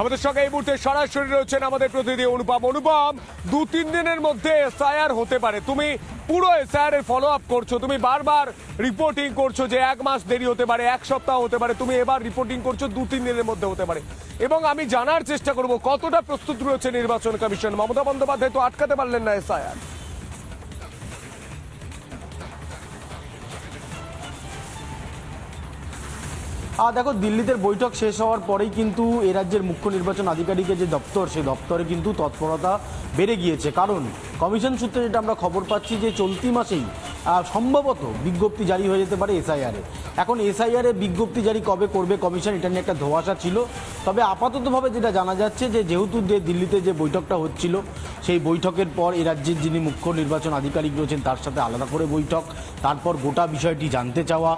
আমাদের সঙ্গে এই মুহূর্তে সরাসরি রয়েছেন আমাদের প্রতিনিধি অনুপম। অনুপম, দু, তিন দিনের মধ্যে এসআইআর হতে পারে। তুমি পুরো এসআইআর এর ফলো আপ করছ, তুমি বারবার রিপোর্টিং করছ যে এক মাস দেরি হতে পারে, এক সপ্তাহ হতে পারে, তুমি এবার রিপোর্টিং করছ দু, তিন দিনের মধ্যে হতে পারে। এবং আমি জানার চেষ্টা করব কতটা প্রস্তুত রয়েছে নির্বাচন কমিশন। মমতা বন্দ্যোপাধ্যায় তো আটকাতে পারলেন না এসআইআর। আর দেখো, দিল্লিতে বৈঠক শেষ হওয়ার পরেই কিন্তু এ রাজ্যের মুখ্য নির্বাচন আধিকারিকের যে দপ্তর, সেই দপ্তরে কিন্তু তৎপরতা বেড়ে গিয়েছে। কারণ, কমিশন সূত্রে যেটা আমরা খবর পাচ্ছি যে চলতি মাসেই সম্ভবত বিজ্ঞপ্তি জারি হয়ে যেতে পারে এসআইআরে এখন এসআইআরে বিজ্ঞপ্তি জারি কবে করবে কমিশন, এটা নিয়ে একটা ধোয়াশা ছিল। তবে আপাততভাবে যেটা জানা যাচ্ছে যে, যেহেতু যে দিল্লিতে যে বৈঠকটা হচ্ছিল, সেই বৈঠকের পর এ রাজ্যের যিনি মুখ্য নির্বাচন আধিকারিক রয়েছেন, তার সাথে আলাদা করে বৈঠক, তারপর গোটা বিষয়টি জানতে চাওয়া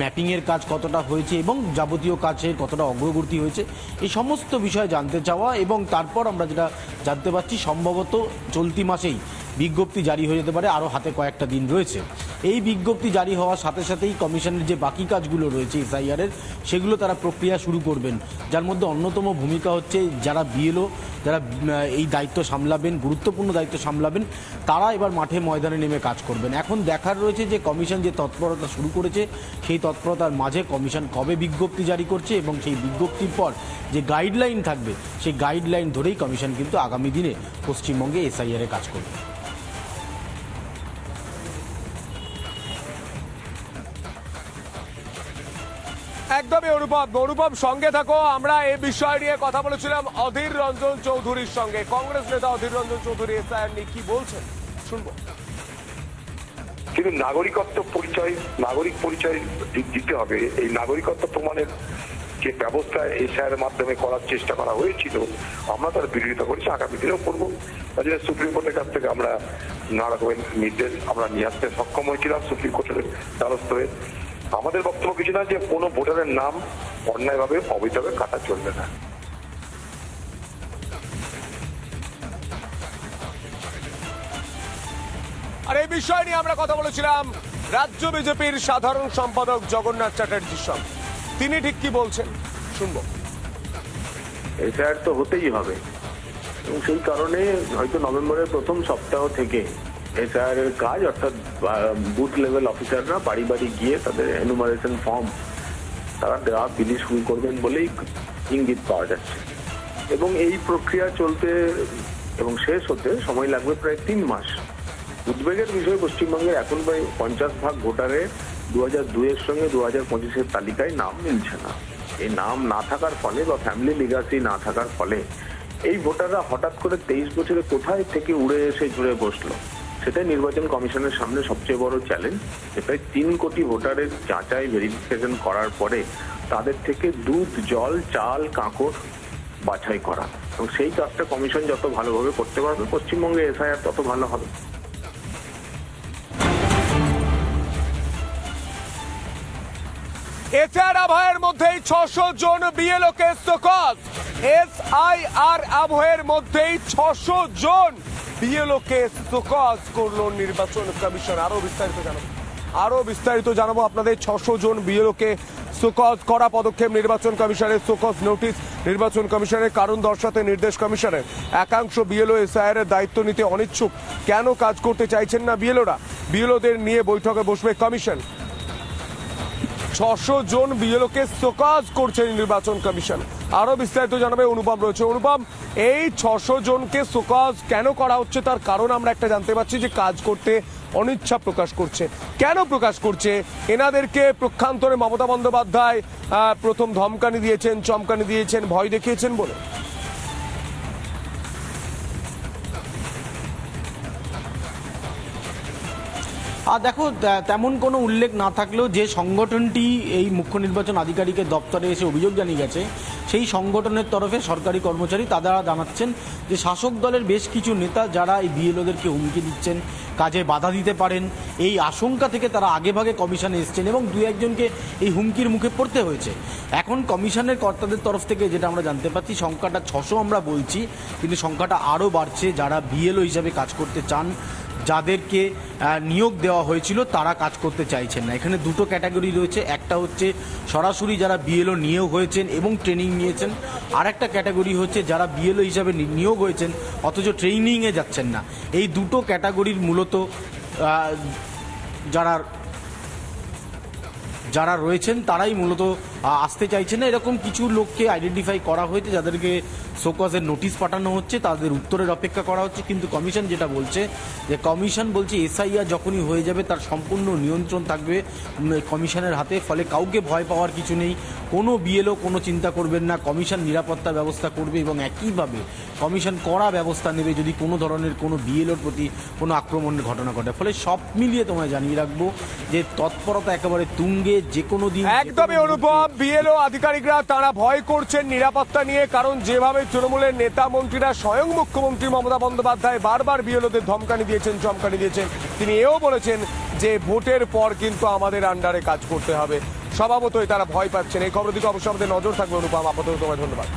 ম্যাপিংয়ের কাজ কতটা হয়েছে এবং যাবতীয় কাজের কতটা অগ্রগতি হয়েছে, এই সমস্ত বিষয় জানতে চাওয়া এবং তারপর আমরা যেটা জানতে পারছি, সম্ভবত চলতি মাসেই বিজ্ঞপ্তি জারি হয়ে যেতে পারে, আরও হাতে কয়েকটা দিন রয়েছে। এই বিজ্ঞপ্তি জারি হওয়ার সাথে সাথেই কমিশনের যে বাকি কাজগুলো রয়েছে এসআইআরের সেগুলো তারা প্রক্রিয়া শুরু করবেন। যার মধ্যে অন্যতম ভূমিকা হচ্ছে যারা বিএলও, যারা এই দায়িত্ব সামলাবেন, গুরুত্বপূর্ণ দায়িত্ব সামলাবেন, তারা এবার মাঠে ময়দানে নেমে কাজ করবেন। এখন দেখার রয়েছে যে কমিশন যে তৎপরতা শুরু করেছে, সেই তৎপরতার মাঝে কমিশন কবে বিজ্ঞপ্তি জারি করছে এবং সেই বিজ্ঞপ্তির পর যে গাইডলাইন থাকবে, সেই গাইডলাইন ধরেই কমিশন কিন্তু আগামী দিনে পশ্চিমবঙ্গে এসআইআর কাজ করবে। একদমই অনুপম। অনুপম, সঙ্গে থাকো। আমরা এই বিষয় নিয়ে কথা বলেছিলাম অধীর রঞ্জন চৌধুরীর সঙ্গে। কংগ্রেস নেতা অধীর রঞ্জন চৌধুরী, এসআইআর নিয়ে কি বলছেন? শুনব। কিন্তু নাগরিকত্ব পরিচয়, নাগরিক পরিচয় দিতে হবে। এই নাগরিকত্ব প্রমাণের যে ব্যবস্থা এসআইয়ের মাধ্যমে করার চেষ্টা করা হয়েছিল, আমরা তার বিরোধিতা করেছি, আগামী দিনেও করব। সুপ্রিম কোর্টের কাছ থেকে আমরা নানা রকমের নির্দেশ, আমরা নিয়ে আসতে সক্ষম হয়েছিলাম। সুপ্রিম কোর্টের দ্বারস্থ হয়ে আমাদের বক্তব্য কিছু না যে কোনো ভোটারের নাম অন্যায়ভাবে অবৈধভাবে কাটা চলবে না। আর এই বিষয় নিয়ে আমরা কথা বলেছিলাম রাজ্য বিজেপির সাধারণ সম্পাদক জগন্নাথ চ্যাটার্জির সঙ্গে। তিনি ঠিক কি বলছেন? শুনব। এসআইআর তো হতেই হবে। এবং সেই কারণে হয়তো নভেম্বরের প্রথম সপ্তাহ থেকে এসআইআর এর কাজ, অর্থাৎ বুথ লেভেল অফিসাররা বাড়ি বাড়ি গিয়ে তাদের এনুমারেশন ফর্ম তারা দেওয়া বিলি শুরু করবেন বলেই ইঙ্গিত পাওয়া যাচ্ছে। এবং এই প্রক্রিয়া চলতে এবং শেষ হতে সময় লাগবে প্রায় তিন মাস। উদ্বেগের বিষয় পশ্চিমবঙ্গের এখন প্রায় পঞ্চাশ ভাগ ভোটারে দু হাজার দুইয়ের সঙ্গে দু হাজার পঁচিশের তালিকায় নাম মিলছে না। এই নাম না থাকার ফলে বা ফ্যামিলি লিগাসি না থাকার ফলে এই ভোটাররা হঠাৎ করে তেইশ বছরে কোথায় থেকে উড়ে এসে জুড়ে বসল? সেটাই নির্বাচন কমিশনের সামনে সবচেয়ে বড় চ্যালেঞ্জ প্রায় তিন কোটি ভোটারের যাচাই ভেরিফিকেশন করার পরে তাদের থেকে দুধ, জল, চাল, কাঁকড় বাছাই করা। এবং সেই কাজটা কমিশন যত ভালোভাবে করতে পারবে, পশ্চিমবঙ্গে এসআইআর তত ভালো হবে। এসআর আবহের মধ্যেই ছশো জন বিএলও কে সকস এস আই আর আবহের মধ্যেই ছশো জন বিএলও কে করল নির্বাচন কমিশন। আরও বিস্তারিত জানাব। আরও বিস্তারিত জানাব আপনাদের। ছশো জন বিএলও কে সুকজ করা পদক্ষেপ নির্বাচন কমিশনের সুকজ নোটিশ। নির্বাচন কমিশনের কারণ দর্শাতে নির্দেশ কমিশনের। একাংশ বিএলও এসআইআর এর দায়িত্ব নিতে অনিচ্ছুক। কেন কাজ করতে চাইছেন না বিএলওরা? বিএলওদের নিয়ে বৈঠকে বসবে কমিশন। ছশো জন বিএলওকে সোকাজ করছে নির্বাচন কমিশন। আরও বিস্তারিত জানাবে অনুপম রয়েছে। অনুপম এই ছশো জনকে সোকাজ কেন করা হচ্ছে? তার কারণ আমরা একটা জানতে পারছি যে কাজ করতে অনিচ্ছা প্রকাশ করছে। কেন প্রকাশ করছে? এনাদেরকে প্রক্ষান্তরে মমতা বন্দ্যোপাধ্যায় প্রথম ধমকানি দিয়েছেন, চমকানি দিয়েছেন, ভয় দেখিয়েছেন বলে। আর দেখো তেমন কোনো উল্লেখ না থাকলেও যে সংগঠনটি এই মুখ্য নির্বাচন আধিকারিকের দপ্তরে এসে অভিযোগ জানিয়ে গেছে সেই সংগঠনের তরফে সরকারি কর্মচারী তারা জানাচ্ছেন যে শাসক দলের বেশ কিছু নেতা যারা এই বিএলওদেরকে হুমকি দিচ্ছেন, কাজে বাধা দিতে পারেন, এই আশঙ্কা থেকে তারা আগেভাগে কমিশনে এসছেন এবং দু একজনকে এই হুমকির মুখে পড়তে হয়েছে। এখন কমিশনের কর্তাদের তরফ থেকে যেটা আমরা জানতে পারছি সংখ্যাটা ছশো আমরা বলছি, কিন্তু সংখ্যাটা আরও বাড়ছে যারা বিএলও হিসাবে কাজ করতে চান। যাদেরকে নিয়োগ দেওয়া হয়েছিল তারা কাজ করতে চাইছেন না। এখানে দুটো ক্যাটাগরি রয়েছে, একটা হচ্ছে সরাসরি যারা বিএলও নিয়োগ হয়েছেন এবং ট্রেনিং নিয়েছেন আর একটা ক্যাটাগরি হচ্ছে যারা বিএলও হিসাবে নিয়োগ হয়েছেন, অথচ ট্রেনিংয়ে যাচ্ছেন না। এই দুটো ক্যাটাগরির মূলত যারা যারা রয়েছেন, তারাই মূলত আসতে চাইছেন। না এরকম কিছু লোককে আইডেন্টিফাই করা হয়েছে, যাদেরকে শোকজের নোটিশ পাঠানো হচ্ছে, তাদের উত্তরের অপেক্ষা করা হচ্ছে। কিন্তু কমিশন যেটা বলছে, যে কমিশন বলছে এসআইআর যখনই হয়ে যাবে, তার সম্পূর্ণ নিয়ন্ত্রণ থাকবে কমিশনের হাতে। ফলে কাউকে ভয় পাওয়ার কিছু নেই। কোনো বিএলও কোনো চিন্তা করবেন না কমিশন নিরাপত্তা ব্যবস্থা করবে এবং একইভাবে কমিশন কড়া ব্যবস্থা নেবে যদি কোনো ধরনের কোনো বিএলওর প্রতি কোনো আক্রমণের ঘটনা ঘটে। ফলে সব মিলিয়ে তোমায় জানিয়ে রাখব যে তৎপরতা একেবারে তুঙ্গে যে কোনো দিন একদমই অনুভব বিএলও আধিকারিকরা তারা ভয় করছেন নিরাপত্তা নিয়ে কারণ যেভাবে তৃণমূলের নেতা মন্ত্রীরা স্বয়ং মুখ্যমন্ত্রী মমতা বন্দ্যোপাধ্যায় বারবার বিএলওদের ধমকানি দিয়েছেন চমকানি দিয়েছেন তিনি এও বলেছেন যে ভোটের পর কিন্তু আমাদের আন্ডারে কাজ করতে হবে। স্বভাবতই তারা ভয় পাচ্ছেন। এই খবর দিকে অবশ্যই আমাদের নজর থাকবে, অনুপম। আপাতত তোমায় ধন্যবাদ।